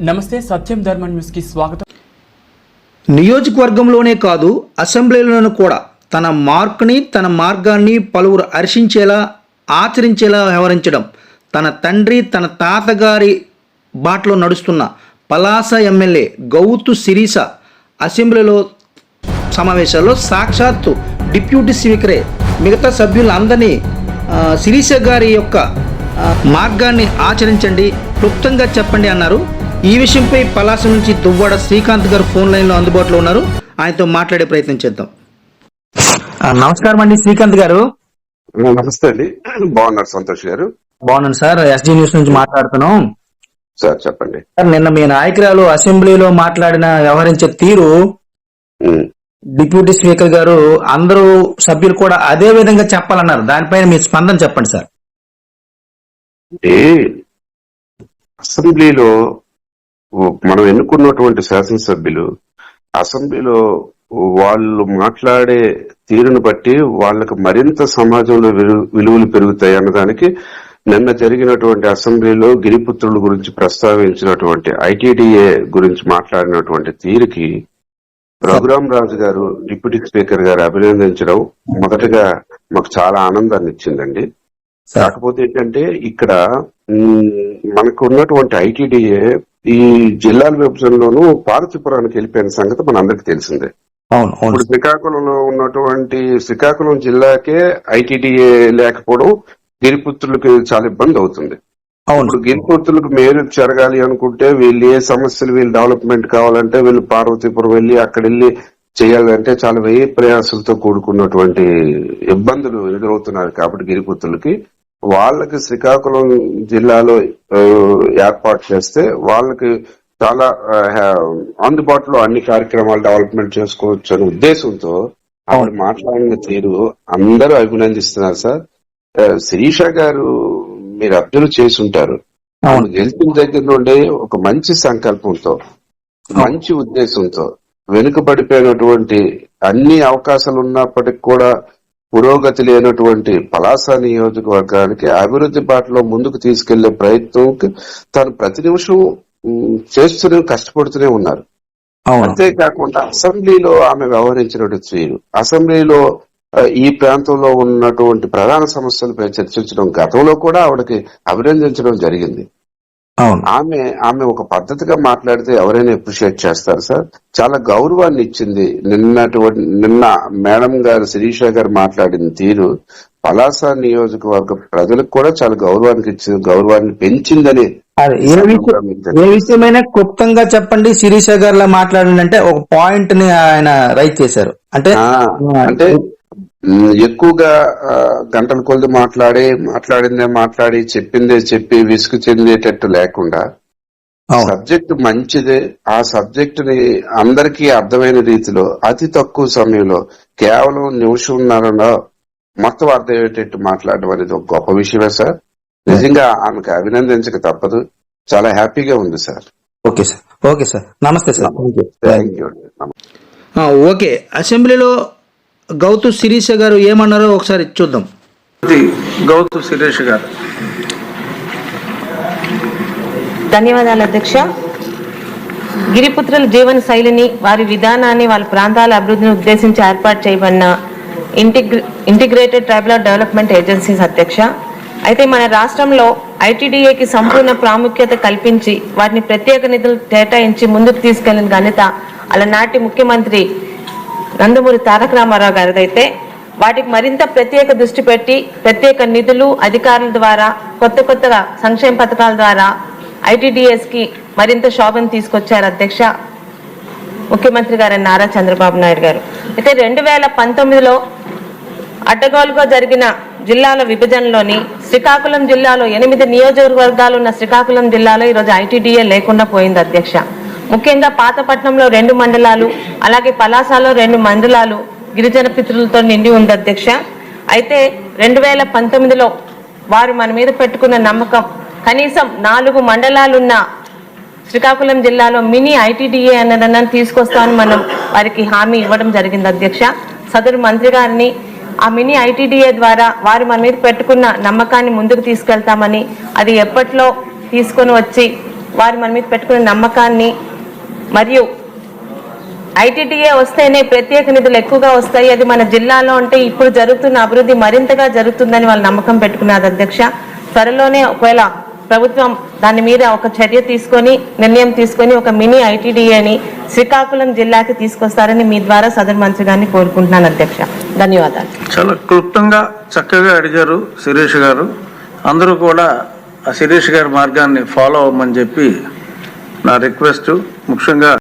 నమస్తే సత్యం ధర్మ న్యూస్కి స్వాగతం. నియోజకవర్గంలోనే కాదు అసెంబ్లీలోనూ కూడా తన మార్క్ని తన మార్గాన్ని పలువురు హర్షించేలా ఆచరించేలా వ్యవహరించడం తన తండ్రి తన తాతగారి బాటలో నడుస్తున్న పలాస ఎమ్మెల్యే గౌతు సిరీస అసెంబ్లీలో సమావేశాల్లో సాక్షాత్తు డిప్యూటీ స్పీకరే. మిగతా సభ్యులందరినీ ఆ, శిరీష గారి యొక్క మార్గాన్ని ఆచరించండి క్లుప్తంగా చెప్పండి అన్నారు ఈ విషయంపై పలాస నుంచి దువ్వాడ శ్రీకాంత్ గారు ఫోన్ లైన్లో అందుబాటులో ఉన్నారు. ఆయనతో మాట్లాడే ప్రయత్నం చేద్దాం. నమస్కారం అండి శ్రీకాంత్ గారు. నమస్తే అండి. బాగున్నారు సంతోష్ గారు. బాగున్నాను సార్. ఎస్జీ న్యూస్ నుంచి మాట్లాడుతున్నాం. సార్ చెప్పండి. సార్ నిన్న మీ నాయకురాలు అసెంబ్లీలో మాట్లాడిన వ్యవహరించే తీరు. డిప్యూటీ స్పీకర్ గారు అందరూ సభ్యులు కూడా అదే విధంగా చెప్పాలన్నారు. దానిపైన మీ స్పందన చెప్పండి సార్. అంటే అసెంబ్లీలో మనం ఎన్నుకున్నటువంటి శాసనసభ్యులు అసెంబ్లీలో వాళ్ళు మాట్లాడే తీరును బట్టి వాళ్ళకి మరింత సమాజంలో విలు- విలువలు పెరుగుతాయి అన్నదానికి నిన్న జరిగినటువంటి అసెంబ్లీలో గిరిపుత్రుల గురించి ప్రస్తావించినటువంటి ఐటీడీఏ గురించి మాట్లాడినటువంటి తీరుకి రఘురాం రాజు గారు డిప్యూటీ స్పీకర్ గారు అభినందించడం మొదటగా మాకు చాలా ఆనందాన్ని ఇచ్చిందండి. కాకపోతే ఏంటంటే ఇక్కడ మనకు ఉన్నటువంటి ఐటీడీఏ ఈ జిల్లాల విభజనలోనూ పార్వతీపురానికి వెళ్ళిపోయిన సంగతి మన అందరికి తెలిసిందే. అవును ఇప్పుడు శ్రీకాకుళంలో ఉన్నటువంటి శ్రీకాకుళం జిల్లాకే ఐటీడీఏ లేకపోవడం గిరిపుత్రులకు చాలా ఇబ్బంది అవుతుంది. అవును. ఇప్పుడు గిరిపుత్రులకు మేలు జరగాలి అనుకుంటే వీళ్ళు ఏ సమస్యలు వీళ్ళు డెవలప్మెంట్ కావాలంటే వీళ్ళు పార్వతీపురం వెళ్ళి అక్కడ వెళ్ళి చేయాలంటే చాలా వ్యయ ప్రయాసాలతో కూడుకున్నటువంటి ఇబ్బందులు ఎదురవుతున్నారు కాబట్టి గిరిపుత్రులకి. వాళ్ళకి శ్రీకాకుళం జిల్లాలో ఏర్పాటు చేస్తే వాళ్ళకి చాలా అందుబాటులో అన్ని కార్యక్రమాలు డెవలప్మెంట్ చేసుకోవచ్చు అనే ఉద్దేశంతో ఆవిడ మాట్లాడిన తీరు అందరూ అభినందిస్తున్నారు సార్. శిరీష గారు మీరు అబ్జర్వ్ చేసి ఉంటారు. ఆమె గెలిచిన దగ్గర నుండి ఒక మంచి సంకల్పంతో మంచి ఉద్దేశంతో వెనుకబడిపోయినటువంటి అన్ని అవకాశాలు ఉన్నప్పటికి కూడా పురోగతి లేనటువంటి పలాస నియోజకవర్గానికి అభివృద్ధి బాటలో ముందుకు తీసుకెళ్ళే ప్రయత్నం తను ప్రతి నిమిషం చేస్తూనే కష్టపడుతూనే ఉన్నారు. అంతేకాకుండా అసెంబ్లీలో ఆమె వ్యవహరించినటువంటి తీరు అసెంబ్లీలో ఈ ప్రాంతంలో ఉన్నటువంటి ప్రధాన సమస్యలపై చర్చించడం గతంలో కూడా ఆవిడకి అభినందించడం జరిగింది. ఆమె ఆమె ఒక పద్ధతిగా మాట్లాడితే ఎవరైనా అప్రిషియేట్ చేస్తారు సార్. చాలా గౌరవాన్ని ఇచ్చింది. నిన్నటువంటి నిన్న మేడం గారు శిరీష గారు మాట్లాడిన తీరు పలాస నియోజకవర్గ ప్రజలకు కూడా చాలా గౌరవానికి ఇచ్చింది గౌరవాన్ని పెంచిందని ఏ విషయం ఏ విషయమైనా క్లుప్తంగా చెప్పండి. శిరీష గారిలా మాట్లాడండి ఒక పాయింట్ని ఆయన రైట్ చేశారు. అంటే అంటే ఎక్కువగా గంటల కొద్ది మాట్లాడి మాట్లాడిందే మాట్లాడి చెప్పిందే చెప్పి విసుగు చెందేటట్టు లేకుండా సబ్జెక్ట్ మంచిదే ఆ సబ్జెక్ట్ని అందరికీ అర్థమైన రీతిలో అతి తక్కువ సమయంలో కేవలం నిమిషంన్నరలో మొత్తం అర్థమయ్యేటట్టు మాట్లాడడం అనేది ఒక గొప్ప విషయమే సార్. నిజంగా ఆమెకు అభినందించక తప్పదు. చాలా హ్యాపీగా ఉంది sir. Okay sir. Okay sir. నమస్తే సార్. థ్యాంక్ యూ ఆ, ఓకే. అసెంబ్లీలో గౌతు శిరీష గారు ఏమన్నారో ఒకసారి చూద్దాం. గౌతు సురేష్ గారు. ధన్యవాదాలు అధ్యక్ష. గిరిపుత్రుల జీవన శైలిని వారి విధానాన్ని వాళ్ళ ప్రాంతాల అభివృద్ధిని ఉద్దేశించి ఏర్పాటు చేయబడిన ఇంటిగ్రే ఇంటిగ్రేటెడ్ ట్రైబల్ డెవలప్మెంట్ ఏజెన్సీస్ అధ్యక్ష. అయితే మన రాష్ట్రంలో ఐటీడీఏకి సంపూర్ణ ప్రాముఖ్యత కల్పించి వాటిని ప్రత్యేక నిధులు కేటాయించి ముందుకు తీసుకెళ్ళిన ఘనత అలనాటి ముఖ్యమంత్రి నందమూరి తారక రామారావు గారిదైతే వాటికి మరింత ప్రత్యేక దృష్టి పెట్టి ప్రత్యేక నిధులు అధికారుల ద్వారా కొత్త కొత్తగా సంక్షేమ పథకాల ద్వారా ఐటీడీఎస్కి మరింత శోభను తీసుకొచ్చారు అధ్యక్ష ముఖ్యమంత్రి గారు నారా చంద్రబాబు నాయుడు గారు. అయితే రెండు వేల పంతొమ్మిదిలో అడ్డగోలుగా జరిగిన జిల్లాల విభజనలోని శ్రీకాకుళం జిల్లాలో ఎనిమిది నియోజకవర్గాలు ఉన్న శ్రీకాకుళం జిల్లాలో ఈరోజు ఐటీడీఏ లేకుండా పోయింది అధ్యక్ష. ముఖ్యంగా పాతపట్నంలో రెండు మండలాలు అలాగే పలాసలో రెండు మండలాలు గిరిజన పితృలతో నిండి ఉంది అధ్యక్ష. అయితే రెండు వేల పంతొమ్మిదిలో వారు మన మీద పెట్టుకున్న నమ్మకం కనీసం నాలుగు మండలాలున్న శ్రీకాకుళం జిల్లాలో మినీ ఐటీడీఏ అన్నదన్న తీసుకొస్తామని మనం వారికి హామీ ఇవ్వడం జరిగింది అధ్యక్ష. సదరు మంత్రి గారిని ఆ మినీ ఐటీడీఏ ద్వారా వారు మన మీద పెట్టుకున్న నమ్మకాన్ని ముందుకు తీసుకెళ్తామని అది ఎప్పట్లో తీసుకొని వచ్చి వారు మన మీద పెట్టుకున్న నమ్మకాన్ని మరియు ఐటీటీఏ వస్తేనే ప్రత్యేక నిధులు ఎక్కువగా వస్తాయి. అది మన జిల్లాలో అంటే ఇప్పుడు జరుగుతున్న అభివృద్ధి మరింతగా జరుగుతుందని వాళ్ళు నమ్మకం పెట్టుకున్నారు అధ్యక్ష. త్వరలోనే ఒకవేళ ప్రభుత్వం దాని మీద ఒక చర్య తీసుకొని నిర్ణయం తీసుకొని ఒక మినీ ఐటీడీఏని శ్రీకాకుళం జిల్లాకి తీసుకొస్తారని మీ ద్వారా సదర్ మంత్రి గారిని కోరుకుంటున్నాను అధ్యక్ష. ధన్యవాదాలు. చాలా క్లుప్తంగా చక్కగా అడిగారు శిరీష్ గారు. అందరూ కూడా ఆ శిరీష్ గారి మార్గాన్ని ఫాలో అవ్వమని చెప్పి నా రిక్వెస్ట్ ముఖ్యంగా